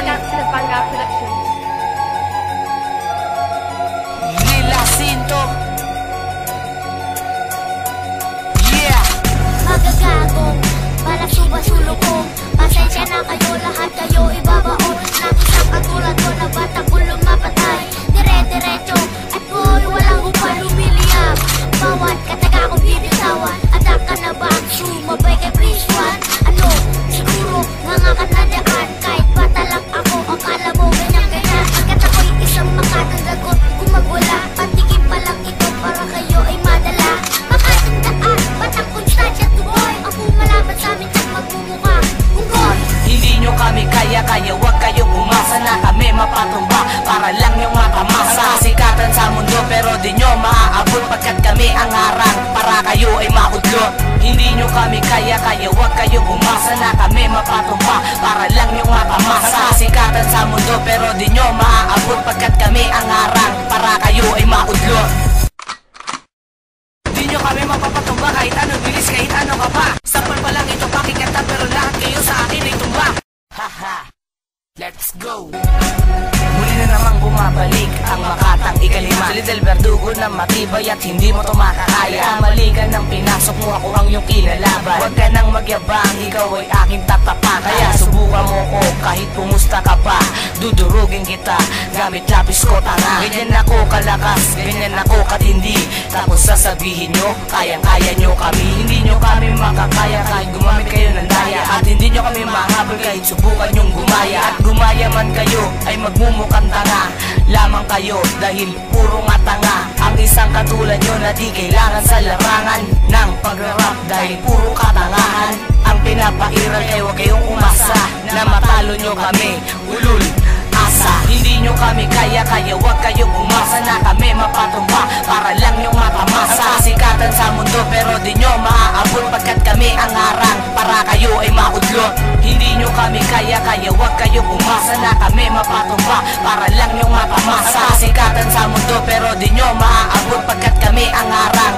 Bangga Philippanga Philippanga kaya kaya wag kayong umasa na kami mapatumba Para lang yung matamasa Sikatan sa mundo pero di nyo maaabot Pagkat kami ang harang para kayo ay maudlot Hindi nyo kami kaya kaya wag kayong umasa na kami mapatumba Para lang yung matamasa Sikatan sa mundo pero di nyo maaabot Pagkat kami ang harang para kayo ay maudlot Di nyo kami mapapatumba kahit anong bilis kahit ano ka pa na matibay at hindi mo to makakaya. Mali ka nang pinasok mo ako ang iyong kinalaban. Huwag ka nang magyabang, ikaw ay aking tatapak Kaya gamit lapis ko tanga Ganyan ako kalakas, ganyan ako katindi. Tapos sasabihin nyo, kayang-kaya nyo kami. Hindi nyo kami makakaya kahit gumamit kayo ng daya. At hindi nyo kami mahabol kahit subukan nyong gumaya. At gumaya man kayo ay magmumukhang tanga. Lamang kayo dahil puro nga tanga. Ang isang katulad nyo na di kailangan sa larangan Ng pagrarap dahil puro katangahan. Ang pinapairal kayo huwag kayong umasa Na matalo nyo kami. Ulul asa Hindi nyo kami kaya kaya wag kayong umasa. Na kami mapatumba para lang yung matamasa Sikatan sa mundo pero di nyo maaabot. Pagkat kami ang harang para kayo ay maudlot Hindi nyo kami kaya kaya wag kayong umasa. Na kami mapatumba para lang yung matamasa Sikatan sa mundo pero di nyo maaabot. Pagkat kami ang harang